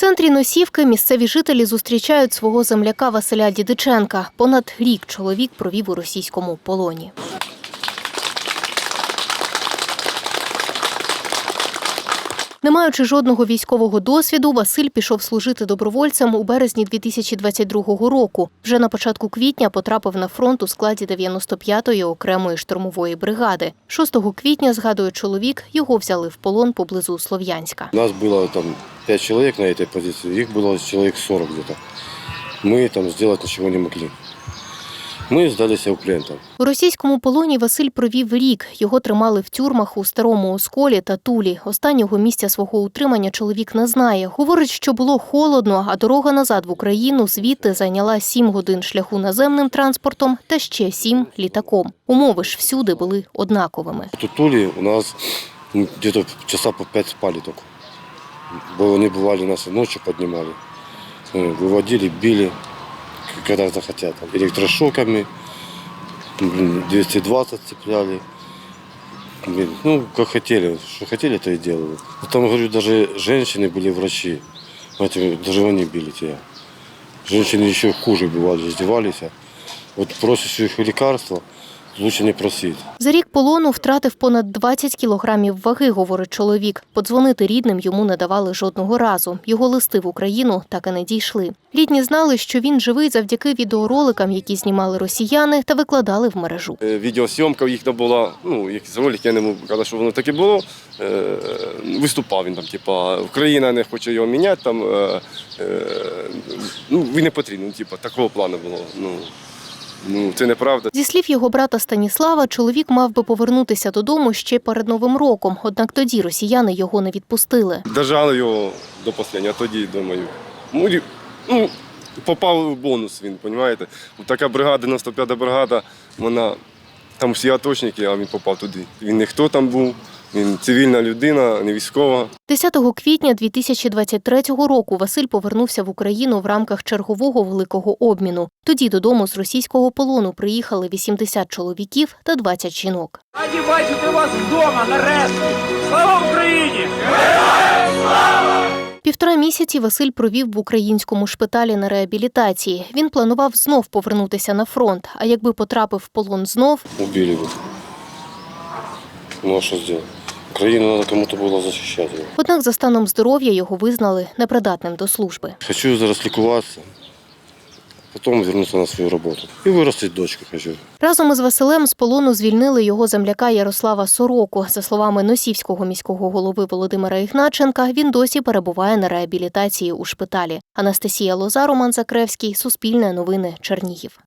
центрі Носівки місцеві жителі зустрічають свого земляка Василя Дідиченка. Понад рік чоловік провів у російському полоні. Не маючи жодного військового досвіду, Василь пішов служити добровольцем у березні 2022 року. Вже на початку квітня потрапив на фронт у складі 95-ї окремої штурмової бригади. 6 квітня, згадує чоловік, його взяли в полон поблизу Слов'янська. Нас было там 5 человек на этой позиции, их было человек 40 где-то. Мы там сделать ничего не могли. Мы сдались оккупантам. У російському полоні Василь провів рік. Його тримали в тюрмах у старому осколі та тулі. Останнього місця свого утримання чоловік не знає. Говорить, що було холодно, а дорога назад в Україну звідти зайняла сім годин шляху наземним транспортом та ще сім літаком. Умови ж всюди були однаковими. В Тутуле у нас ну, где-то часа по 5 спали только. Было не бывали, нас и ночью поднимали. Э, Выводили, били, к- когда захотят. Там, Электрошоками, блин, 220 цепляли. Блин, ну, как хотели, что хотели, то и делали. Ну, Там, говорю, даже женщины были врачи. Знаете, даже они били тебя. Женщины еще хуже бывали, издевались. Вот просишь их лекарства, лучше не просить. За рік полону втратив понад 20 кілограмів ваги, говорить чоловік. Подзвонити рідним йому не давали жодного разу. Його листи в Україну так і не дійшли. Рідні знали, що він живий завдяки відеороликам, які знімали росіяни та викладали в мережу. Е, Відеосйомка їхня була, ну, якісь ролики, я не можу казати, що воно таке було. Е, Виступав він там, типа, Україна не хоче його міняти, там, е, ну, він не потрібен, типа, такого плану було. Ну, ну, це неправда. Зі слів його брата Станіслава, чоловік мав би повернутися додому ще перед новим роком. Однак тоді росіяни його не відпустили. Держали його до останнього, тоді, думаю, ну, ну, попав в бонус він, розумієте? Така бригада, 95-та бригада, вона, там всі аточники, а він попав туди. Він не хто там був, він цивільна людина, не військова. 10 квітня 2023 року Василь повернувся в Україну в рамках чергового великого обміну. Тоді додому з російського полону приїхали 80 чоловіків та 20 жінок. Раді бачити вас вдома нарешті! Слава Україні! Півтора місяці Василь провів в українському шпиталі на реабілітації. Він планував знов повернутися на фронт. А якби потрапив в полон знов, Убили бы. Ну а что сделать? Украину надо кому-то было защищать. её. однак за станом здоров'я його визнали непридатним до служби. Хочу зараз лікуватися, потім вернуться на свою роботу. І виростити дочку хочу. Разом із Василем з полону звільнили його земляка Ярослава Сороку. За словами Носівського міського голови Володимира Ігначенка, він досі перебуває на реабілітації у шпиталі. Анастасія Лоза, Роман Закревський, Суспільне новини, Чернігів.